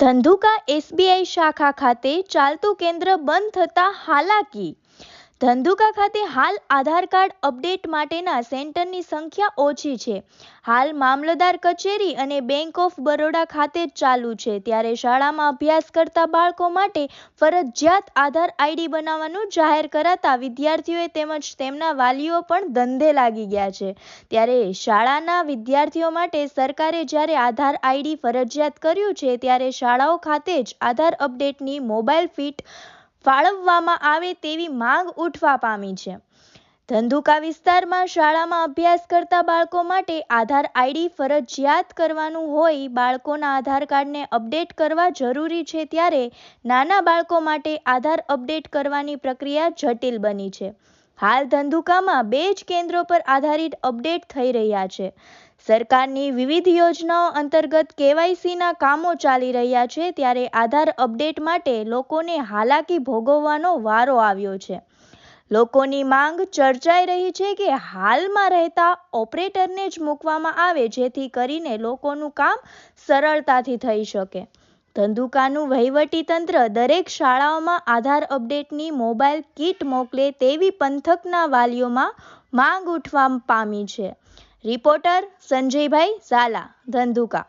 Dhandhuka SBI શાખા ખાતે ચાલતું કેન્દ્ર બંધ થતાં હાલાકી. ધંધુકા ખાતે હાલ આધાર કાર્ડ અપડેટ માટેના સેન્ટરની સંખ્યા ઓછી છે. હાલ મામલતદાર કચેરી અને બેંક ઓફ બરોડા ખાતે ચાલુ છે. ત્યારે શાળામાં અભ્યાસ કરતા બાળકો માટે ફરજિયાત આધાર આઈડી બનાવવાનું જાહેર કરાતા વિદ્યાર્થીઓએ તેમજ તેમના વાલીઓ પણ ધંધે લાગી ગયા છે. ત્યારે શાળાના વિદ્યાર્થીઓ માટે સરકારે જ્યારે આધાર આઈડી ફરજિયાત કર્યું છે, ત્યારે શાળાઓ ખાતે જ આધાર અપડેટની મોબાઈલ ફીટ ફાળવવામાં આવે તેવી માંગ ઉઠવા પામી છે. ધંધુકા વિસ્તારમાં શાળામાં અભ્યાસ કરતા બાળકો માટે આધાર આઈડી ફરજિયાત કરવાનું હોય, બાળકોના આધાર કાર્ડને અપડેટ કરવા જરૂરી છે ત્યારે નાના બાળકો માટે આધાર અપડેટ કરવાની પ્રક્રિયા જટિલ બની છે. હાલ ધંધુકામાં બે જ કેન્દ્રો પર આધારિત અપડેટ થઈ રહ્યા છે. સરકારની વિવિધ યોજનાઓ અંતર્ગત કેવાયસીના કામો ચાલી રહ્યા છે ત્યારે આધાર અપડેટ માટે લોકોને હાલાકી ભોગવવાનો વારો આવ્યો છે. લોકોની માંગ ચર્ચાઈ રહી છે કે હાલમાં રહેતા ઓપરેટરને જ મૂકવામાં આવે જેથી કરીને લોકોનું કામ સરળતાથી થઈ શકે. ધંધુકાનું વહીવટીતંત્ર દરેક શાળાઓમાં આધાર અપડેટની મોબાઈલ કીટ મોકલે તેવી પંથકના વાલીઓમાં માંગ ઉઠવા પામી છે. રિપોર્ટર સંજયભાઈ ઝાલા ધંધુકા.